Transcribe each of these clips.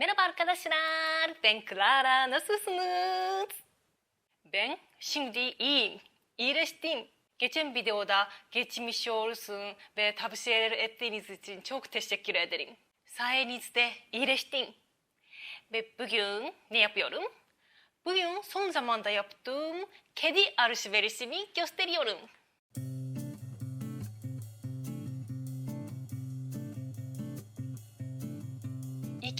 Merhaba arkadaşlar, ben Clara. Nasılsınız? Ben şimdi iyiyim, iyileştim. Geçen videoda geçmiş olsun ve tavsiyeler ettiğiniz için çok teşekkür ederim. Sayenizde iyileştim. Ve bugün ne yapıyorum? Bugün son zamanda yaptığım kedi alışverişimi gösteriyorum.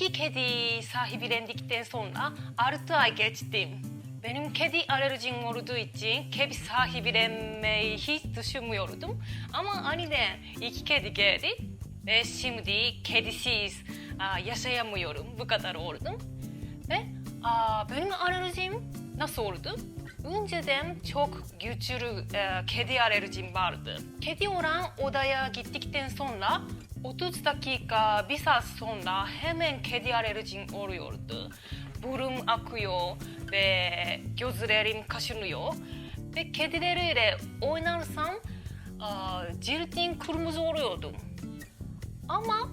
İki kedi sahiplendikten sonra 6 ay geçtim. Benim kedi alerjim olduğu için kedi sahiplenmeyi hiç düşünmüyordum. Ama aniden iki kedi geldi ve şimdi kedisiz yaşayamıyorum. Bu kadar oldum. Ve benim alerjim nasıl oldu? Önceden çok güçlü e, kedi alerjim vardı. Kedi olan odaya gittikten sonra 30 dakika, bir saat sonra hemen kedi alerjim oluyordu. Burun akıyor ve gözlerim kaşınıyor. Ve kedilerle oynarsam aa, cildin kırmızı oluyordu. Ama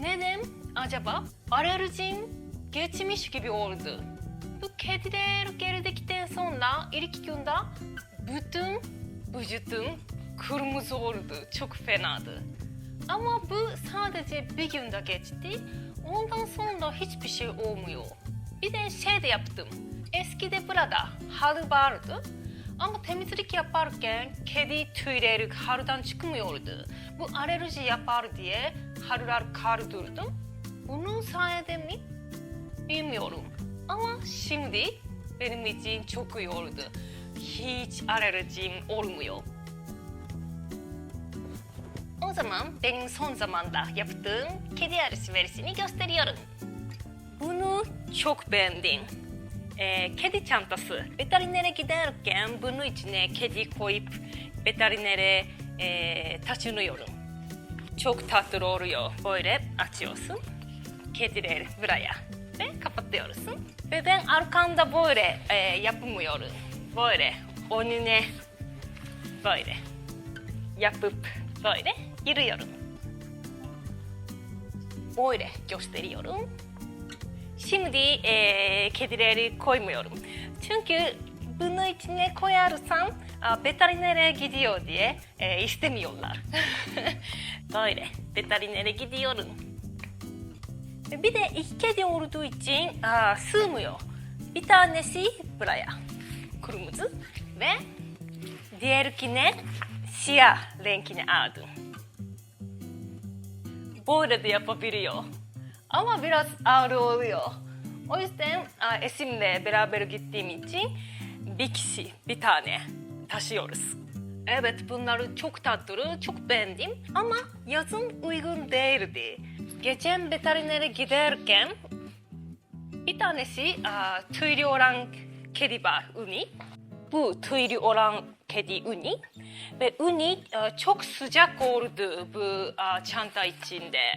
neden acaba alerjim geçmiş gibi oldu. Bu kediler geldikten sonra ilk günde bütün vücudum kırmızı oldu. Çok fenadı. Ama bu sadece bir günde geçti. Ondan sonra hiçbir şey olmuyor. Bir de şey de yaptım. Eskide burada halı vardı. Ama temizlik yaparken kedi tüyleri halıdan çıkmıyordu. Bu alerji yapar diye halılar kaldırdım. Bunun sayede mi? Bilmiyorum. Ama şimdi benim için çok iyi oldu. Hiç alerjim olmuyor. Zaman benim son zamanda yaptığım kedi alışverişini gösteriyorum. Bunu çok beğendim. Ee, kedi çantası. Veterinere giderken bunun içine kedi koyup veterinere e, taşınıyorum. Çok tatlı oluyor. Böyle açıyorsun. Kedileri buraya ve kapatıyorsun. Ve ben arkamda böyle e, yapmıyorum. Böyle önüne böyle yapıp böyle yürüyorum. Böyle gösteriyorum. Şimdi e, kedileri koymuyorum. Çünkü bunu içine koyarsam a, veterinere gidiyor diye e, istemiyorlar. böyle veterinere gidiyorum. Bir de iki kedi olduğu için aa, sığmıyor. Bir tanesi buraya kırmızı ve diğerkine siyah renkini aldım. Böyle de yapabiliyor. Ama biraz ağır oluyor. O yüzden eşimle beraber gittiğim için bir kişi bir tane taşıyoruz. Evet bunları çok tatlı, çok beğendim ama yazın uygun değildi. Geçen veterinere giderken bir tanesi tüylü olan kedi var, Uni. Bu tüylü olan kedi Uni. Ve Uni aa, çok sıcak oldu bu aa, çanta içinde.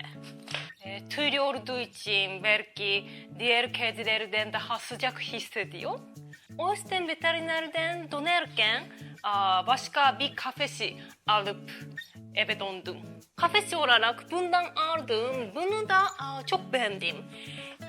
E, tüylü olduğu için belki diğer kedilerden daha sıcak hissediyor. O yüzden veterinerden dönerken başka bir kafesi alıp eve döndüm. Kafesi olarak bundan aldım. Bunu da çok beğendim.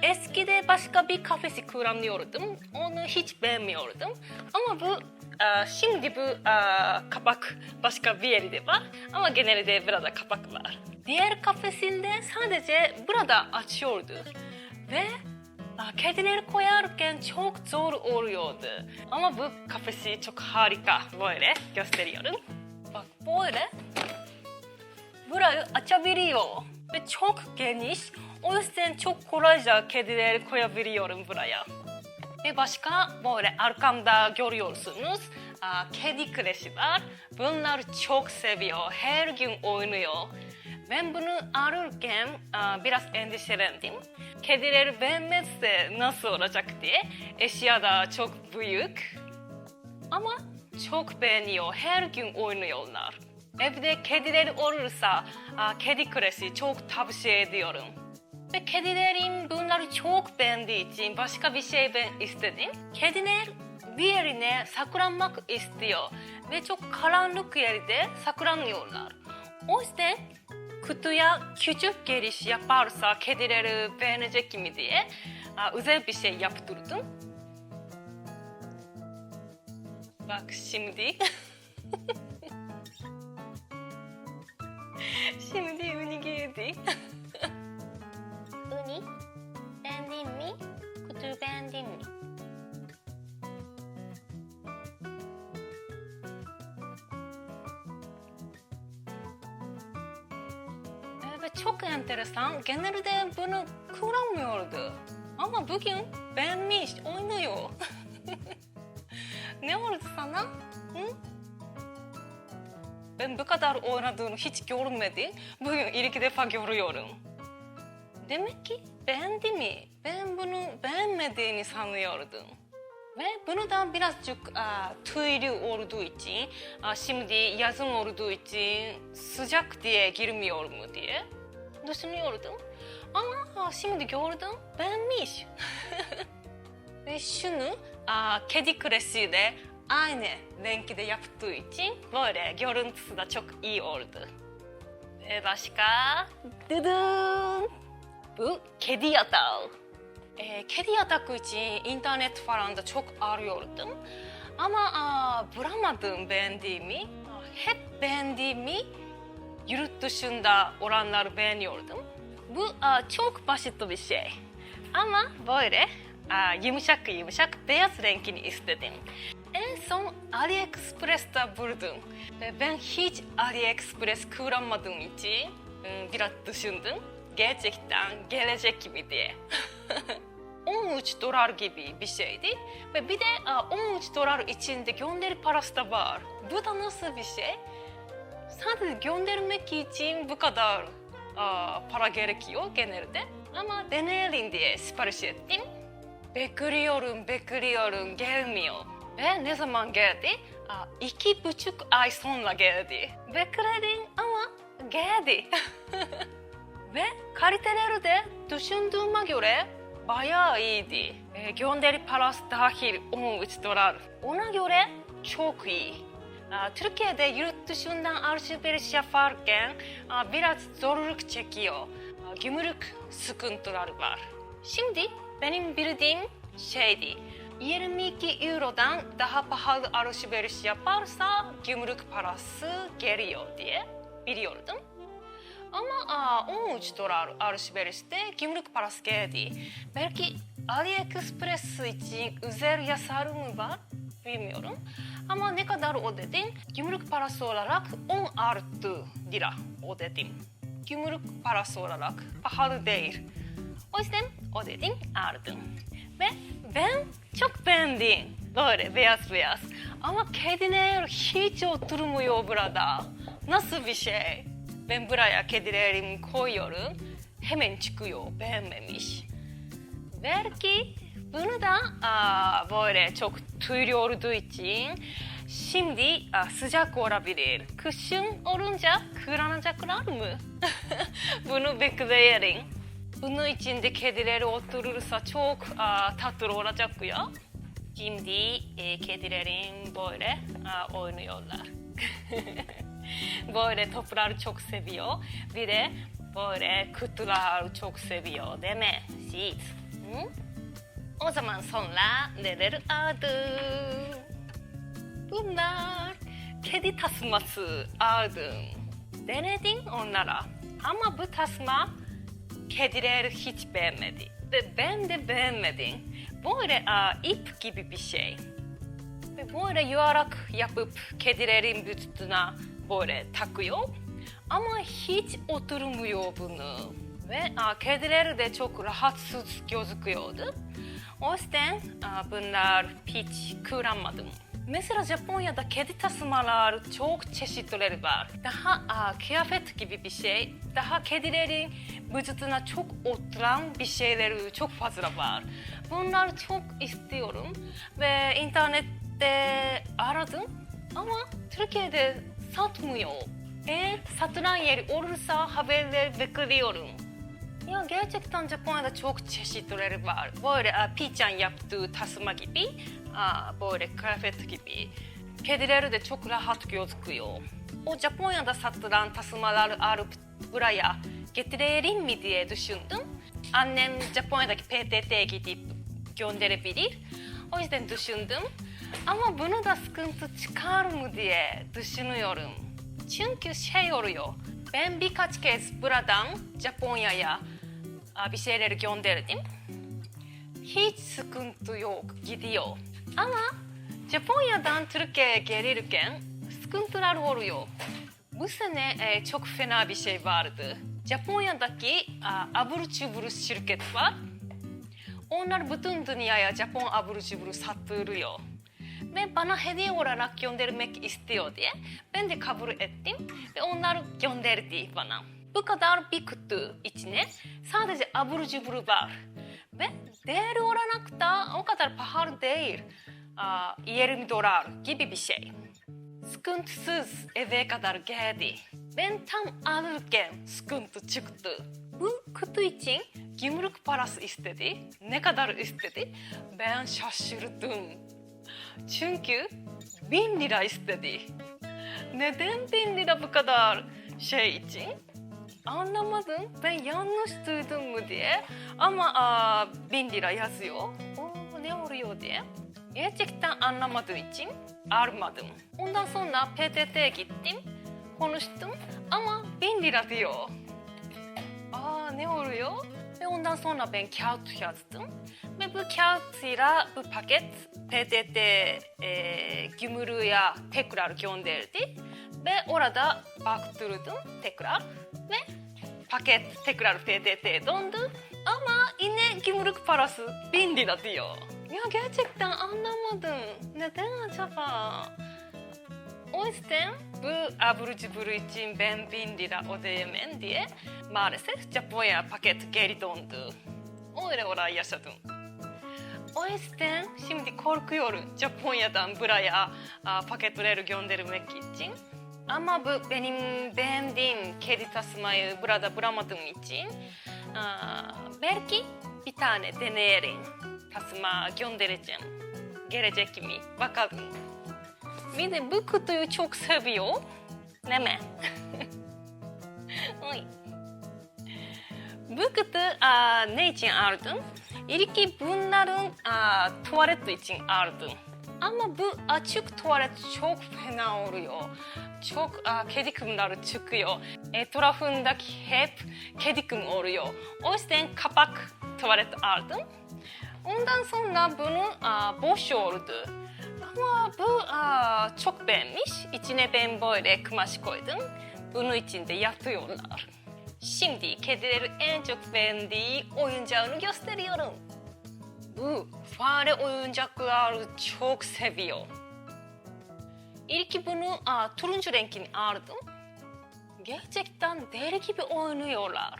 Eskide başka bir kafesi kullanıyordum. Onu hiç beğenmiyordum. Ama bu aa, şimdi bu aa, kapak başka bir yerde var. Ama genelde burada kapak var. Diğer kafesinde sadece burada açıyordu. Ve Aa, Kedileri koyarken çok zor oluyordu. Ama bu kafesi çok harika. Böyle gösteriyorum. Bak böyle. Burayı açabiliyor. Ve çok geniş. O yüzden çok kolayca kedileri koyabiliyorum buraya. Ve başka böyle arkamda görüyorsunuz. Aa, kedi kreşi var. Bunlar çok seviyor. Her gün oynuyor. Ben bunu ararken biraz endişelendim. Kedileri beğenmezse nasıl olacak diye. Eşya da çok büyük. Ama çok beğeniyor. Her gün oynuyorlar. Evde kedileri olursa aa, kedi kreşi çok tavsiye ediyorum. Ve kedilerim bunları çok beğendiği için başka bir şey ben istedim. Kediler bir yerine saklanmak istiyor ve çok karanlık yerde saklanıyorlar. O yüzden kutuya küçük giriş yaparsa kedileri beğenecek mi diye özel bir şey yaptırdım. Bak şimdi. şimdi ünü girdi. ünü beğendin mi? Kutuyu beğendin mi? Evet çok enteresan. Genelde bunu kullanmıyordu. Ama bugün beğenmiş, oynuyor. ne oldu sana? Hı? Ben bu kadar oynadığını hiç görmedim. Bugün ilk defa görüyorum. Demek ki beğendi mi? Ben bunu beğenmediğini sanıyordum. Ve bunu da birazcık aa, tüylü olduğu için, aa, şimdi yazın olduğu için sıcak diye girmiyor mu diye düşünüyordum. Ama şimdi gördüm beğenmiş. Ve şunu aa, kedi kresiyle aynı renkte yaptığı için böyle görüntüsü de çok iyi oldu. Ve başka dıdın bu kedi yatağı. Ee, kedi yatak için internet falan da çok arıyordum. Ama aa, bulamadım beğendiğimi. Hep beğendiğimi yurt dışında olanları beğeniyordum. Bu aa, çok basit bir şey. Ama böyle aa, yumuşak yumuşak beyaz renkini istedim. En son AliExpress'te buldum. Ben hiç AliExpress kullanmadığım için ım, biraz düşündüm. Gerçekten gelecek gibi diye. 13 dolar gibi bir şeydi. Ve bir de aa, 13 dolar içinde gönderi parası da var. Bu da nasıl bir şey? Sadece göndermek için bu kadar aa, para gerekiyor genelde. Ama deneyelim diye sipariş ettim. Bekliyorum, bekliyorum, gelmiyor. Ve ne zaman geldi? Aa, iki buçuk ay sonra geldi. Bekledim ama geldi. Ve kaliteleri de düşündüğüme göre bayağı iyiydi. E, gönderi parası dahil 13 dolar. Ona göre çok iyi. Aa, Türkiye'de yurt dışından alışveriş yaparken aa, biraz zorluk çekiyor. Aa, Gümrük sıkıntıları var. Şimdi benim bildiğim şeydi. 22 Euro'dan daha pahalı alışveriş yaparsa gümrük parası geliyor diye biliyordum. Ama aa, 13 dolar alışverişte gümrük parası geldi. Belki AliExpress için özel yasarımı var bilmiyorum. Ama ne kadar ödedim? Gümrük parası olarak 16 lira ödedim. Gümrük parası olarak pahalı değil. O yüzden ödedim aldım. Ve ben çok beğendim. Böyle beyaz beyaz. Ama kediler hiç oturmuyor burada. Nasıl bir şey? Ben buraya kedilerimi koyuyorum. Hemen çıkıyor. Beğenmemiş. Belki bunu da aa, böyle çok tüylü olduğu için şimdi aa, sıcak olabilir. Kışın olunca kıranacaklar mı? bunu bekleyelim. Bunun içinde kedileri oturursa çok aa, tatlı olacak ya. Şimdi e, kedilerin böyle aa, oynuyorlar. böyle topları çok seviyor. Bir de böyle kutular çok seviyor değil mi? Siz. Hı? O zaman sonra neler aldım? Bunlar kedi tasması aldım. Denedim onlara. Ama bu tasma kediler hiç beğenmedi. Ve ben de beğenmedim. Böyle aa, ip gibi bir şey. Ve böyle yuvarlak yapıp kedilerin vücuduna böyle takıyor. Ama hiç oturmuyor bunu. Ve aa, kediler de çok rahatsız gözüküyordu. O yüzden bunlar hiç kullanmadım. Mesela Japonya'da kedi tasmalar çok çeşitleri var. Daha kıyafet gibi bir şey, daha kedilerin vücuduna çok oturan bir şeyleri çok fazla var. Bunları çok istiyorum ve internette aradım ama Türkiye'de satmıyor. Eğer satılan yer olursa haberler bekliyorum. Ya gerçekten Japonya'da çok çeşitleri var. Böyle a, Pican yaptığı tasma gibi, böyle kıyafet gibi. Kedileri de çok rahat gözüküyor. O Japonya'da satılan tasmaları alıp buraya getirelim mi diye düşündüm. Annem Japonya'daki PTT'ye gidip gönderebilir. O yüzden düşündüm. Ama bunu da sıkıntı çıkar mı diye düşünüyorum. Çünkü şey oluyor. Ben birkaç kez buradan Japonya'ya bir şeyleri gönderdim. Hiç sıkıntı yok, gidiyor. Ama Japonya'dan Türkiye'ye gelirken sıkıntılar oluyor. Bu sene e, çok fena bir şey vardı. Japonya'daki a, abur cubur şirket var. Onlar bütün dünyaya Japon abur cubur sattırıyor. Ve bana hediye olarak göndermek istiyor diye ben de kabul ettim ve onlar gönderdi bana. Bu kadar bir kutu içine sadece abur cubur var. Ve değer olarak da o kadar pahalı değil. Aa, 20 dolar gibi bir şey. Sıkıntısız eve kadar geldi. Ben tam alırken sıkıntı çıktı. Bu kutu için gümrük parası istedi. Ne kadar istedi? Ben şaşırdım. Çünkü bin lira istedi. Neden bin lira bu kadar şey için? Anlamadım. Ben yanlış duydum mu diye. Ama aa, bin lira yazıyor. Oo, ne oluyor diye. Gerçekten anlamadığı için almadım. Ondan sonra PTT'ye gittim. Konuştum ama bin lira diyor. Aa ne oluyor? Ve ondan sonra ben kağıt yazdım. Ve bu kağıtıyla bu paket PTT e, gümrüğe tekrar gönderdi. Ve orada baktırdım tekrar. Ve paket tekrar PTT'ye döndü. Ama yine gümrük parası bin lira diyor. Ya gerçekten anlamadım. Neden acaba? O yüzden bu abur cubur için ben bin lira ödeyemem diye maalesef Japonya paket geri döndü. Öyle oraya yaşadım. O yüzden şimdi korkuyorum Japonya'dan buraya a, paketleri göndermek için. Ama bu benim beğendiğim kedi tasmayı burada bulamadığım için a, belki bir tane deneyelim. Tasma göndereceğim. Gelecek mi? Bakalım. Bir de bu kutuyu çok seviyor. Değil mi? Bu kutu ne için aldım? İlki bunların aa, tuvalet için aldım. Ama bu açık tuvalet çok fena oluyor. Çok aa, kedi kumları çıkıyor. Etrafındaki hep kedi kum oluyor. O yüzden kapak tuvalet aldım. Ondan sonra bunu aa, boş oldu. Ama bu aa, çok beğenmiş. İçine ben böyle kumaş koydum. Bunun içinde yatıyorlar. Şimdi kedilerin en çok beğendiği oyuncağını gösteriyorum. Bu fare oyuncakları çok seviyor. İlk bunu aa, turuncu renkini aldım. Gerçekten deri gibi oynuyorlar.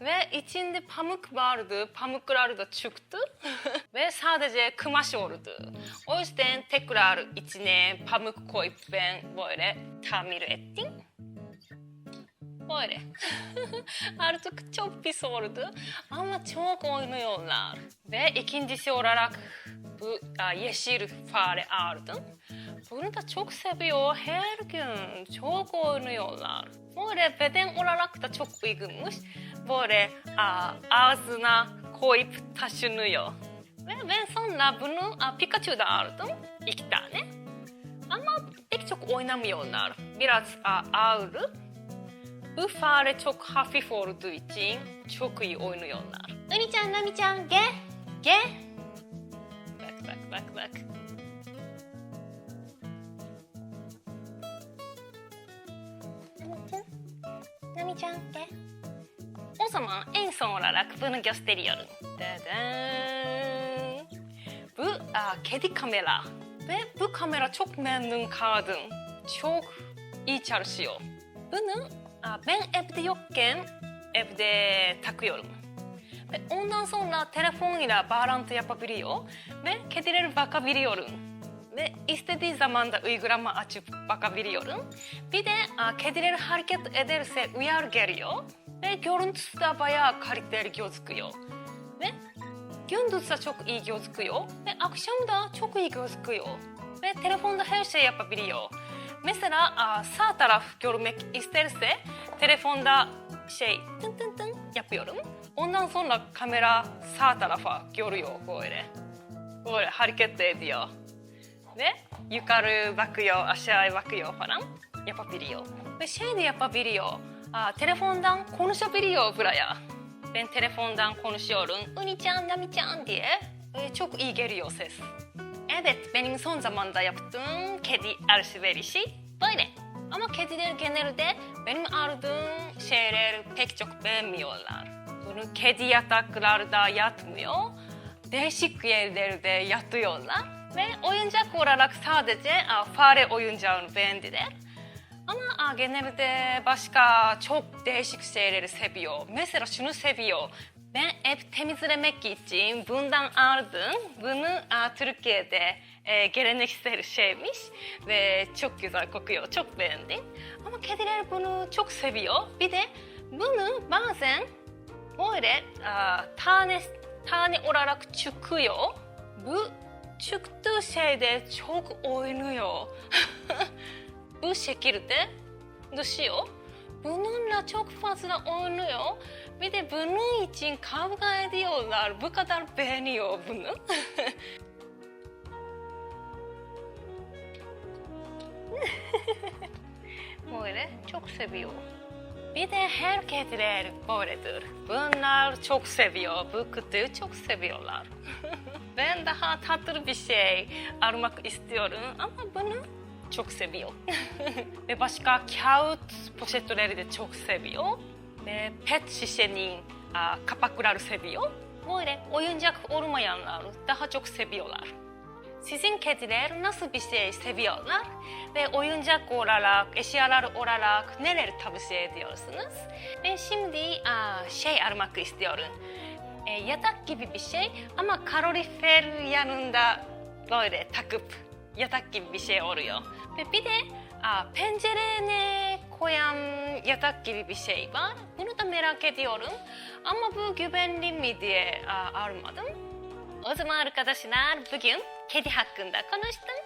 Ve içinde pamuk vardı, pamuklar da çıktı ve sadece kumaş oldu. O yüzden tekrar içine pamuk koyup ben böyle tamir ettim. Böyle. Artık çok pis oldu ama çok oynuyorlar. Ve ikincisi olarak bu yeşil fare aldım. Bunu da çok seviyor. Her gün çok oynuyorlar. Böyle beden olarak da çok uygunmuş. Böyle ağzına koyup taşınıyor. Ve ben sonra bunu a, Pikachu'da aldım. iki tane. Ama pek çok oynamıyorlar. Biraz a, ağır. Bu fare çok hafif olduğu için çok iyi oynuyorlar. Nami-chan, Nami-chan gel. Gel. Bak bak bak bak. Nami-chan gel. O zaman en son olarak bunu gösteriyorum. Dadan. Bu aa, kedi kamera. Ve bu kamera çok memnun kaldım. Çok iyi çalışıyor. Bunu aa, ben evde yokken evde takıyorum. Ve ondan sonra telefonuyla bağlantı yapabiliyor ve kedilere bakabiliyorum. Ve istediği zaman da uygulama açıp bakabiliyorum. Bir de aa, kediler hareket ederse uyar geliyor. Ve görüntüsü de bayağı kaliteli gözüküyor. Ve gündüz de çok iyi gözüküyor. Ve akşam da çok iyi gözüküyor. Ve telefonda her şey yapabiliyor. メセラあサータラフギョルメキイステルセテレフォンダシェイトゥントゥントゥンヤプヨルンオンナンソンラカメラサータラフギョルヨゴエレゴエレハリケットエディオでユカルバクヨアシアイバクヨファランヤパビリヨでシェイディヤパビリヨあテレフォンダンコヌシャビリオブラヤでテレフォンダンコヌショルンウニちゃんナミちゃんディエチョクイゲリオセス Evet, benim son zamanda yaptığım kedi alışverişi böyle. Ama kediler genelde benim aldığım şeyler pek çok beğenmiyorlar. Bunu kedi yataklarda yatmıyor. Değişik yerlerde yatıyorlar. Ve oyuncak olarak sadece fare oyuncağını beğendiler. Ama genelde başka çok değişik şeyleri seviyor. Mesela şunu seviyor. Ben ev temizlemek için bundan aldım. Bunu aa, Türkiye'de e, geleneksel şeymiş ve çok güzel kokuyor. Çok beğendim. Ama kediler bunu çok seviyor. Bir de bunu bazen böyle aa, tane tane olarak çıkıyor. Bu çıktığı şeyde çok oynuyor. Bu şekilde düşüyor. Bununla çok fazla oynuyor. Bir de bunun için kavga ediyorlar. Bu kadar beğeniyor bunu. böyle çok seviyor. Bir de her kediler böyledir. Bunlar çok seviyor. Bu kutuyu çok seviyorlar. ben daha tatlı bir şey almak istiyorum ama bunu çok seviyor. Ve başka kağıt poşetleri de çok seviyor. Ve pet şişenin aa, kapakları seviyor. Böyle oyuncak olmayanlar daha çok seviyorlar. Sizin kediler nasıl bir şey seviyorlar ve oyuncak olarak, eşyalar olarak neler tavsiye ediyorsunuz? Ben şimdi aa, şey almak istiyorum. E, yatak gibi bir şey ama kalorifer yanında böyle takıp yatak gibi bir şey oluyor. Ve bir de aa, pencerene koyan yatak gibi bir şey var. Bunu da merak ediyorum. Ama bu güvenli mi diye aa, almadım. O zaman arkadaşlar bugün kedi hakkında konuştum.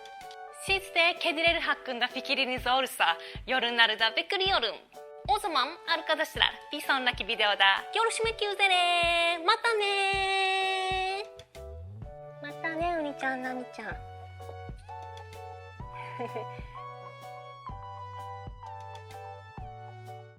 Siz de kediler hakkında fikriniz olursa yorumlarda bekliyorum. O zaman arkadaşlar bir sonraki videoda görüşmek üzere. Mata ne. Mata ne Uni-chan, Nami-chan.